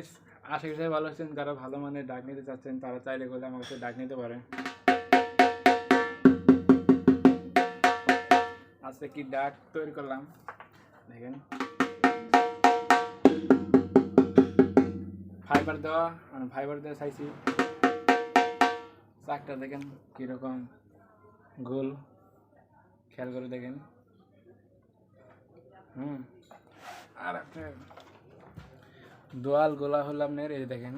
Guys আশা করি ভালো আছেন। যারা ভালো মানের ডাক নিতে চাচ্ছেন, তারা চাইলে করলে আমার কাছে ডাক নিতে পারে আজকে কি ডাক তৈরি করলাম? দেখেন। ফাইবার দেওয়া মানে ফাইবার দেওয়া চাইছি। চাকটা দেখেন কীরকম গোল। খেয়াল করে দেখেন। হুম। আর একটা দোয়াল গোলা হলো আপনার এই দেখেন।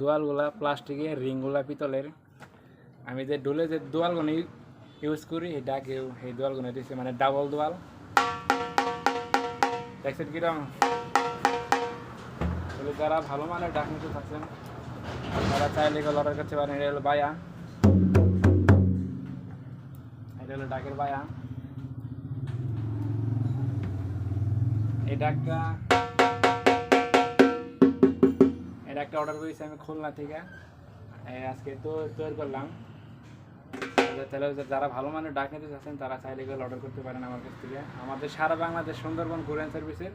দোয়াল গোলা প্লাস্টিকের রিংগুলা পিতলের। আমি যে ডোলে যে দোয়ালগুলো ইউজ করি এই ডাকেও এই দোয়ালগুলো দিচ্ছে মানে ডাবল দোয়াল। দেখছেন কিরম? যারা ভালো মানের ডাক নিতে থাকছেন তারা চাইলে অর্ডার করতে পারেন, এটা হলো বায়া এটা হলো ডাকের বায়া এই ডাকটা একটা অর্ডার করেছি আমি খুলনা থেকে। আজকে তো তৈরি করলাম। তাহলে- তাহলে যারা ভালো মানের ডাক নিতে চাচ্ছেন, তারা চাইলে এগুলো অর্ডার করতে পারেন আমার কাছ থেকে। আমাদের সারা বাংলাদেশ সুন্দরবন কোরিয়ান সার্ভিসের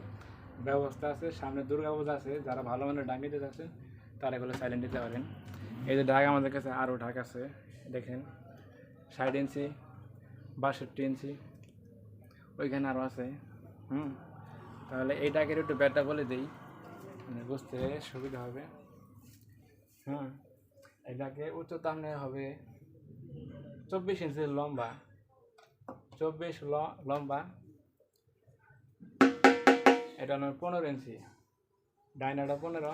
ব্যবস্থা আছে। সামনে দুর্গা পূজা আছে। যারা ভালো মানের ডাক নিতে চাচ্ছেন, তারা এগুলো সাইলেন্ট দিতে পারেন। এই যে ঢাক আমাদের কাছে আরও ঢাক আছে, দেখেন। ষাট ইঞ্চি, বাষট্টি ইঞ্চি, ওইখানে আরও আছে। হুম, তাহলে এই ডাকের একটু ব্যাটটা বলে দিই। বুঝতে সুবিধা হবে। হুম, এটাকে উচ্চতা হবে চব্বিশ ইঞ্চি লম্বা। চব্বিশ লম্বা। এটা নয় পনেরো ইঞ্চি। ডাইনাটা পনেরো।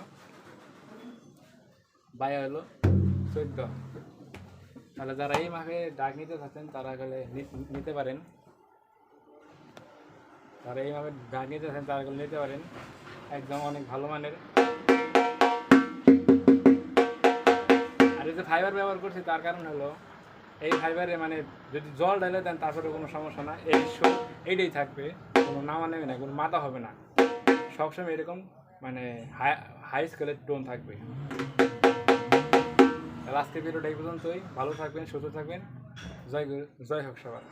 বায়া হলো চোদ্দ। তাহলে যারা এই মাপে ডাক নিতে চাচ্ছেন, তারা গেলে নিতে পারেন। তারা এইভাবে ডাক নিতে চাচ্ছেন, তারা গেলে নিতে পারেন। একদম অনেক ভালো মানের। আর যে ফাইবার ব্যবহার করছি, তার কারণ হলো, এই ফাইবারে মানে যদি জল ঢেলে দেন তারপরে কোনো সমস্যা না। এই শো, এইটাই থাকবে, কোনো নামা নেবে না, কোনো মাথা হবে না। সবসময় এরকম মানে হাই হাই স্কেলের টোন থাকবে। আজকের ভিডিওটা এই পর্যন্তই। ভালো থাকবেন, সুস্থ থাকবেন। জয় গুরু, জয় হোক সবার।